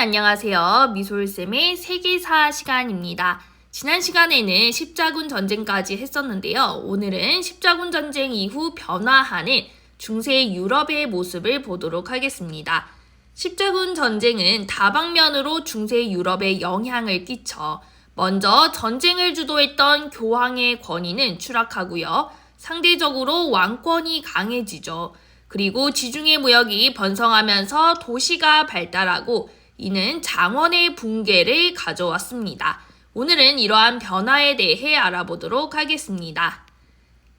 안녕하세요. 미솔쌤의 세계사 시간입니다. 지난 시간에는 십자군 전쟁까지 했었는데요. 오늘은 십자군 전쟁 이후 변화하는 중세 유럽의 모습을 보도록 하겠습니다. 십자군 전쟁은 다방면으로 중세 유럽에 영향을 끼쳐 먼저 전쟁을 주도했던 교황의 권위는 추락하고요. 상대적으로 왕권이 강해지죠. 그리고 지중해 무역이 번성하면서 도시가 발달하고 이는 장원의 붕괴를 가져왔습니다. 오늘은 이러한 변화에 대해 알아보도록 하겠습니다.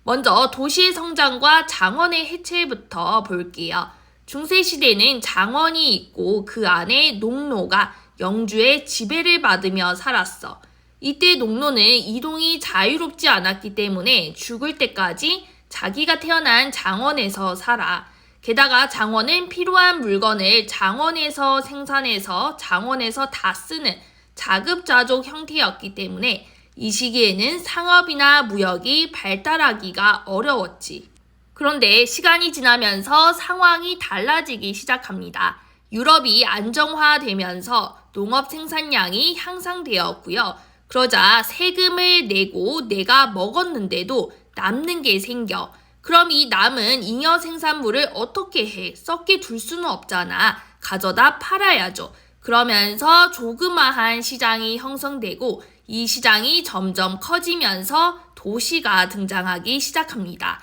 먼저 도시의 성장과 장원의 해체부터 볼게요. 중세시대는 장원이 있고 그 안에 농노가 영주의 지배를 받으며 살았어. 이때 농노는 이동이 자유롭지 않았기 때문에 죽을 때까지 자기가 태어난 장원에서 살아. 게다가 장원은 필요한 물건을 장원에서 생산해서 장원에서 다 쓰는 자급자족 형태였기 때문에 이 시기에는 상업이나 무역이 발달하기가 어려웠지. 그런데 시간이 지나면서 상황이 달라지기 시작합니다. 유럽이 안정화되면서 농업 생산량이 향상되었고요. 그러자 세금을 내고 내가 먹었는데도 남는 게 생겨. 그럼 이 남은 잉여 생산물을 어떻게 해? 썩게 둘 수는 없잖아. 가져다 팔아야죠. 그러면서 조그마한 시장이 형성되고 이 시장이 점점 커지면서 도시가 등장하기 시작합니다.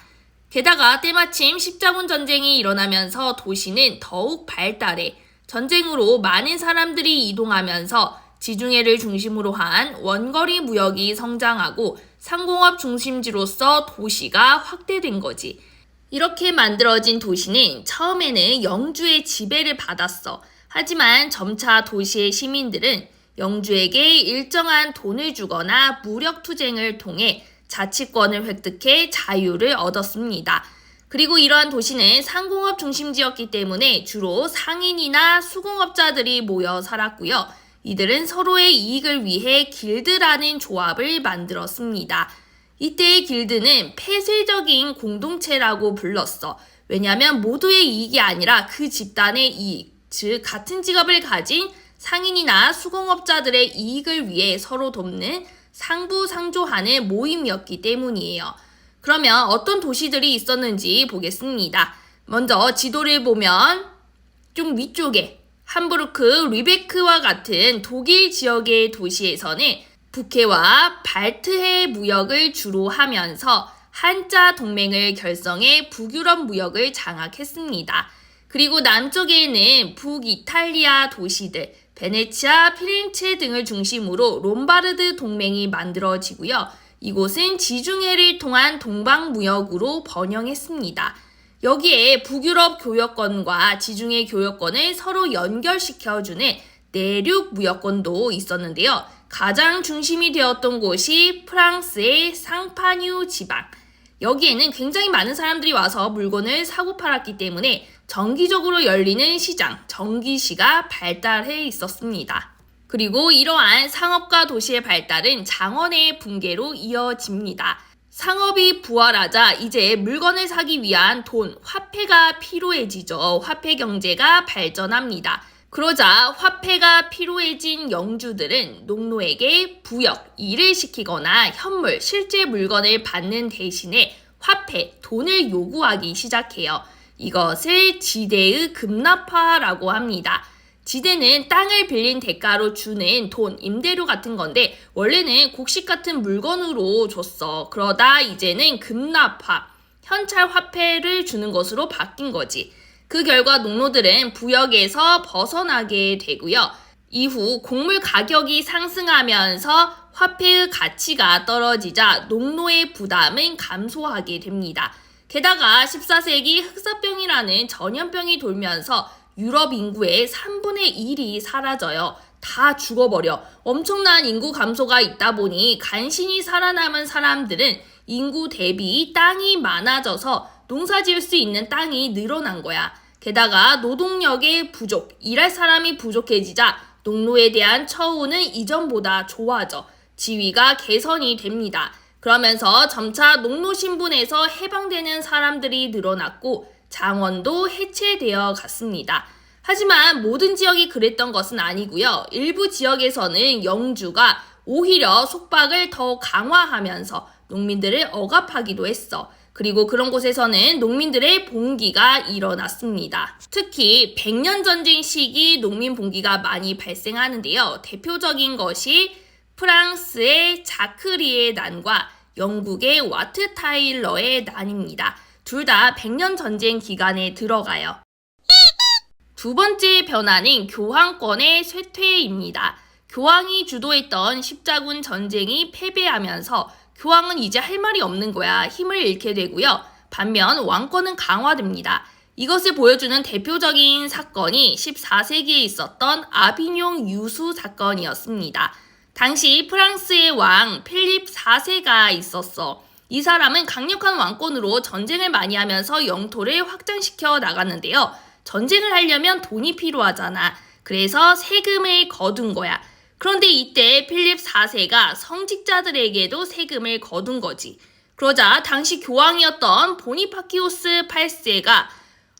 게다가 때마침 십자군 전쟁이 일어나면서 도시는 더욱 발달해 전쟁으로 많은 사람들이 이동하면서 지중해를 중심으로 한 원거리 무역이 성장하고 상공업 중심지로서 도시가 확대된 거지. 이렇게 만들어진 도시는 처음에는 영주의 지배를 받았어. 하지만 점차 도시의 시민들은 영주에게 일정한 돈을 주거나 무력 투쟁을 통해 자치권을 획득해 자유를 얻었습니다. 그리고 이러한 도시는 상공업 중심지였기 때문에 주로 상인이나 수공업자들이 모여 살았고요. 이들은 서로의 이익을 위해 길드라는 조합을 만들었습니다. 이때의 길드는 폐쇄적인 공동체라고 불렀어. 왜냐하면 모두의 이익이 아니라 그 집단의 이익, 즉 같은 직업을 가진 상인이나 수공업자들의 이익을 위해 서로 돕는 상부상조하는 모임이었기 때문이에요. 그러면 어떤 도시들이 있었는지 보겠습니다. 먼저 지도를 보면 좀 위쪽에 함부르크, 리베크와 같은 독일 지역의 도시에서는 북해와 발트해 무역을 주로 하면서 한자 동맹을 결성해 북유럽 무역을 장악했습니다. 그리고 남쪽에는 북이탈리아 도시들, 베네치아, 피렌체 등을 중심으로 롬바르드 동맹이 만들어지고요. 이곳은 지중해를 통한 동방무역으로 번영했습니다. 여기에 북유럽 교역권과 지중해 교역권을 서로 연결시켜주는 내륙 무역권도 있었는데요. 가장 중심이 되었던 곳이 프랑스의 상파뉴 지방. 여기에는 굉장히 많은 사람들이 와서 물건을 사고 팔았기 때문에 정기적으로 열리는 시장, 정기시가 발달해 있었습니다. 그리고 이러한 상업과 도시의 발달은 장원의 붕괴로 이어집니다. 상업이 부활하자 이제 물건을 사기 위한 돈, 화폐가 필요해지죠. 화폐 경제가 발전합니다. 그러자 화폐가 필요해진 영주들은 농노에게 부역, 일을 시키거나 현물, 실제 물건을 받는 대신에 화폐, 돈을 요구하기 시작해요. 이것을 지대의 급납화라고 합니다. 지대는 땅을 빌린 대가로 주는 돈, 임대료 같은 건데 원래는 곡식 같은 물건으로 줬어. 그러다 이제는 급납화, 현찰 화폐를 주는 것으로 바뀐 거지. 그 결과 농노들은 부역에서 벗어나게 되고요. 이후 곡물 가격이 상승하면서 화폐의 가치가 떨어지자 농노의 부담은 감소하게 됩니다. 게다가 14세기 흑사병이라는 전염병이 돌면서 유럽 인구의 3분의 1이 사라져요. 다 죽어버려. 엄청난 인구 감소가 있다 보니 간신히 살아남은 사람들은 인구 대비 땅이 많아져서 농사 지을 수 있는 땅이 늘어난 거야. 게다가 노동력의 부족, 일할 사람이 부족해지자 농노에 대한 처우는 이전보다 좋아져 지위가 개선이 됩니다. 그러면서 점차 농노 신분에서 해방되는 사람들이 늘어났고 장원도 해체되어 갔습니다. 하지만 모든 지역이 그랬던 것은 아니고요. 일부 지역에서는 영주가 오히려 속박을 더 강화하면서 농민들을 억압하기도 했어. 그리고 그런 곳에서는 농민들의 봉기가 일어났습니다. 특히 백년 전쟁 시기 농민 봉기가 많이 발생하는데요. 대표적인 것이 프랑스의 자크리의 난과 영국의 와트 타일러의 난입니다. 둘 다 백년 전쟁 기간에 들어가요. 두 번째 변화는 교황권의 쇠퇴입니다. 교황이 주도했던 십자군 전쟁이 패배하면서 교황은 이제 할 말이 없는 거야. 힘을 잃게 되고요. 반면 왕권은 강화됩니다. 이것을 보여주는 대표적인 사건이 14세기에 있었던 아비뇽 유수 사건이었습니다. 당시 프랑스의 왕 필립 4세가 있었어. 이 사람은 강력한 왕권으로 전쟁을 많이 하면서 영토를 확장시켜 나갔는데요. 전쟁을 하려면 돈이 필요하잖아. 그래서 세금을 거둔 거야. 그런데 이때 필립 4세가 성직자들에게도 세금을 거둔 거지. 그러자 당시 교황이었던 보니파키오스 8세가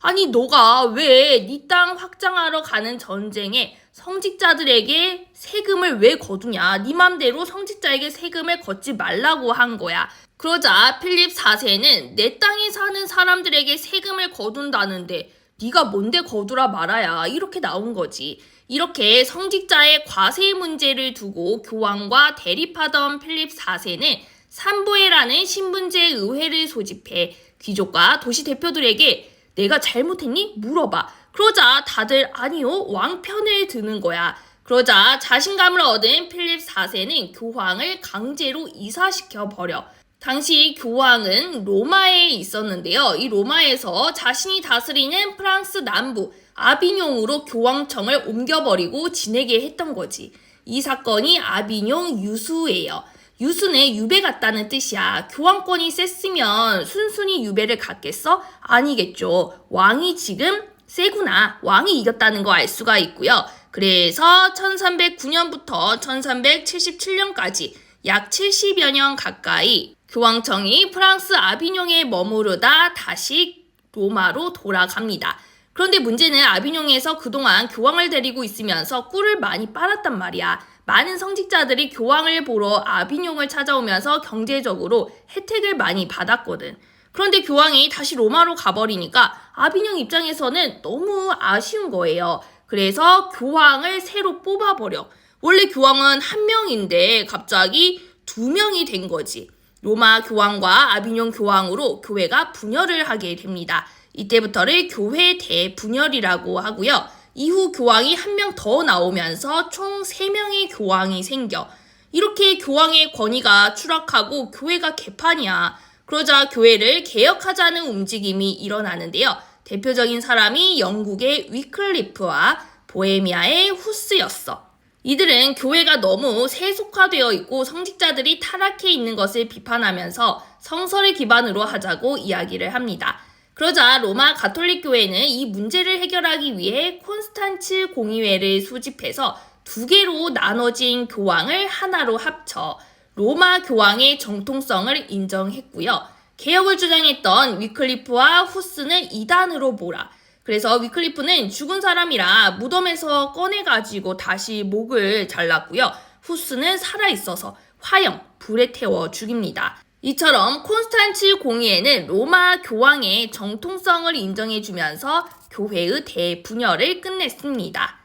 아니 너가 왜 네 땅 확장하러 가는 전쟁에 성직자들에게 세금을 왜 거두냐? 네 맘대로 성직자에게 세금을 걷지 말라고 한 거야. 그러자 필립 4세는 내 땅에 사는 사람들에게 세금을 거둔다는데 네가 뭔데 거두라 말아야 이렇게 나온 거지. 이렇게 성직자의 과세 문제를 두고 교황과 대립하던 필립 4세는 삼보회라는 신분제 의회를 소집해 귀족과 도시 대표들에게 내가 잘못했니? 물어봐. 그러자 다들 아니요, 왕 편을 드는 거야. 그러자 자신감을 얻은 필립 4세는 교황을 강제로 이사시켜 버려. 당시 교황은 로마에 있었는데요. 이 로마에서 자신이 다스리는 프랑스 남부 아비뇽으로 교황청을 옮겨버리고 지내게 했던 거지. 이 사건이 아비뇽 유수예요. 유수는 유배 같다는 뜻이야. 교황권이 셌으면 순순히 유배를 갔겠어? 아니겠죠. 왕이 지금 세구나. 왕이 이겼다는 거 알 수가 있고요. 그래서 1309년부터 1377년까지 약 70여 년 가까이 교황청이 프랑스 아비뇽에 머무르다 다시 로마로 돌아갑니다. 그런데 문제는 아비뇽에서 그동안 교황을 데리고 있으면서 꿀을 많이 빨았단 말이야. 많은 성직자들이 교황을 보러 아비뇽을 찾아오면서 경제적으로 혜택을 많이 받았거든. 그런데 교황이 다시 로마로 가버리니까 아비뇽 입장에서는 너무 아쉬운 거예요. 그래서 교황을 새로 뽑아버려. 원래 교황은 한 명인데 갑자기 두 명이 된 거지. 로마 교황과 아비뇽 교황으로 교회가 분열을 하게 됩니다. 이때부터를 교회 대분열이라고 하고요. 이후 교황이 한 명 더 나오면서 총 3명의 교황이 생겨. 이렇게 교황의 권위가 추락하고 교회가 개판이야. 그러자 교회를 개혁하자는 움직임이 일어나는데요. 대표적인 사람이 영국의 위클리프와 보헤미아의 후스였어. 이들은 교회가 너무 세속화되어 있고 성직자들이 타락해 있는 것을 비판하면서 성서를 기반으로 하자고 이야기를 합니다. 그러자 로마 가톨릭 교회는 이 문제를 해결하기 위해 콘스탄츠 공의회를 소집해서 두 개로 나눠진 교황을 하나로 합쳐 로마 교황의 정통성을 인정했고요. 개혁을 주장했던 위클리프와 후스는 이단으로 몰아. 그래서 위클리프는 죽은 사람이라 무덤에서 꺼내가지고 다시 목을 잘랐고요. 후스는 살아있어서 화형, 불에 태워 죽입니다. 이처럼 콘스탄츠 공의회는 로마 교황의 정통성을 인정해주면서 교회의 대분열을 끝냈습니다.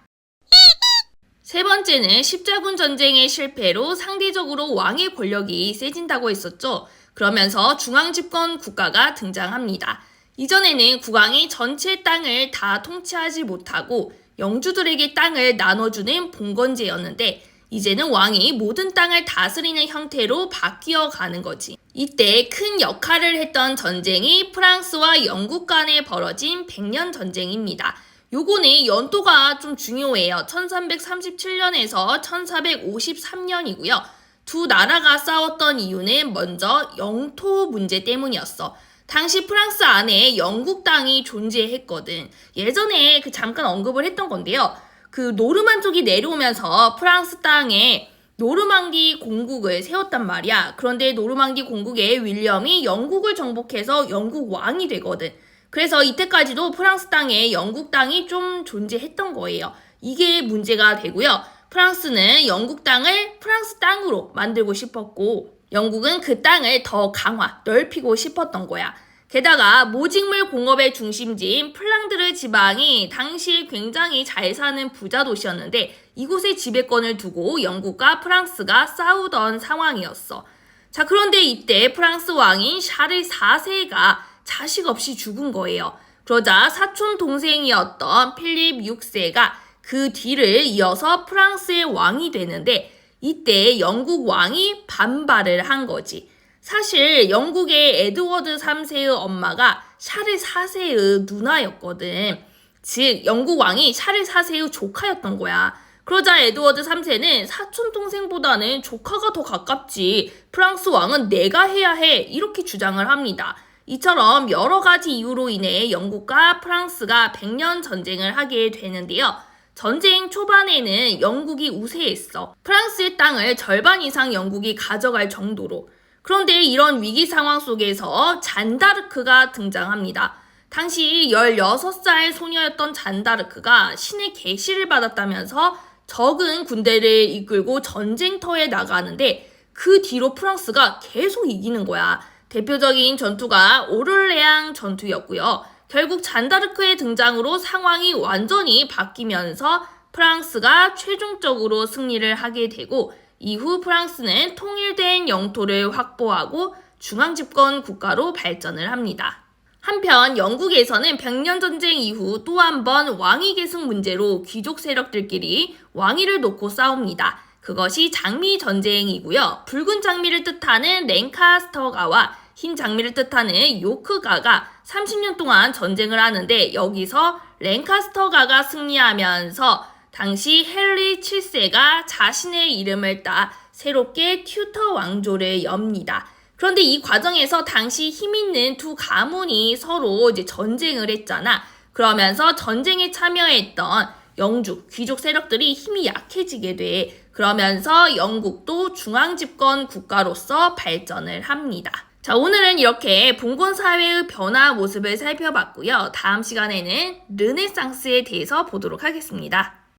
세 번째는 십자군 전쟁의 실패로 상대적으로 왕의 권력이 세진다고 했었죠. 그러면서 중앙 집권 국가가 등장합니다. 이전에는 국왕이 전체 땅을 다 통치하지 못하고 영주들에게 땅을 나눠주는 봉건제였는데 이제는 왕이 모든 땅을 다스리는 형태로 바뀌어 가는 거지. 이때 큰 역할을 했던 전쟁이 프랑스와 영국 간에 벌어진 백년 전쟁입니다. 요거는 연도가 좀 중요해요. 1337년에서 1453년이고요. 두 나라가 싸웠던 이유는 먼저 영토 문제 때문이었어. 당시 프랑스 안에 영국 땅이 존재했거든. 예전에 그 잠깐 언급을 했던 건데요. 그 노르만족이 내려오면서 프랑스 땅에 노르망디 공국을 세웠단 말이야. 그런데 노르망디 공국의 윌리엄이 영국을 정복해서 영국 왕이 되거든. 그래서 이때까지도 프랑스 땅에 영국 땅이 좀 존재했던 거예요. 이게 문제가 되고요. 프랑스는 영국 땅을 프랑스 땅으로 만들고 싶었고, 영국은 그 땅을 더 강화, 넓히고 싶었던 거야. 게다가 모직물 공업의 중심지인 플랑드르 지방이 당시 굉장히 잘 사는 부자 도시였는데 이곳에 지배권을 두고 영국과 프랑스가 싸우던 상황이었어. 자, 그런데 이때 프랑스 왕인 샤를 4세가 자식 없이 죽은 거예요. 그러자 사촌 동생이었던 필립 6세가 그 뒤를 이어서 프랑스의 왕이 되는데 이때 영국 왕이 반발을 한 거지. 사실 영국의 에드워드 3세의 엄마가 샤를 4세의 누나였거든. 즉 영국 왕이 샤를 4세의 조카였던 거야. 그러자 에드워드 3세는 사촌 동생보다는 조카가 더 가깝지. 프랑스 왕은 내가 해야 해. 이렇게 주장을 합니다. 이처럼 여러 가지 이유로 인해 영국과 프랑스가 100년 전쟁을 하게 되는데요. 전쟁 초반에는 영국이 우세했어. 프랑스의 땅을 절반 이상 영국이 가져갈 정도로. 그런데 이런 위기 상황 속에서 잔다르크가 등장합니다. 당시 16살 소녀였던 잔다르크가 신의 계시를 받았다면서 적은 군대를 이끌고 전쟁터에 나가는데 그 뒤로 프랑스가 계속 이기는 거야. 대표적인 전투가 오를레앙 전투였고요. 결국 잔다르크의 등장으로 상황이 완전히 바뀌면서 프랑스가 최종적으로 승리를 하게 되고 이후 프랑스는 통일된 영토를 확보하고 중앙 집권 국가로 발전을 합니다. 한편 영국에서는 백년 전쟁 이후 또 한 번 왕위 계승 문제로 귀족 세력들끼리 왕위를 놓고 싸웁니다. 그것이 장미 전쟁이고요. 붉은 장미를 뜻하는 랭카스터가와 흰 장미를 뜻하는 요크가가 30년 동안 전쟁을 하는데 여기서 랭카스터가가 승리하면서 당시 헨리 7세가 자신의 이름을 따 새롭게 튜터 왕조를 엽니다. 그런데 이 과정에서 당시 힘 있는 두 가문이 서로 이제 전쟁을 했잖아. 그러면서 전쟁에 참여했던 영주 귀족 세력들이 힘이 약해지게 돼. 그러면서 영국도 중앙 집권 국가로서 발전을 합니다. 자, 오늘은 이렇게 봉건 사회의 변화 모습을 살펴봤고요. 다음 시간에는 르네상스에 대해서 보도록 하겠습니다.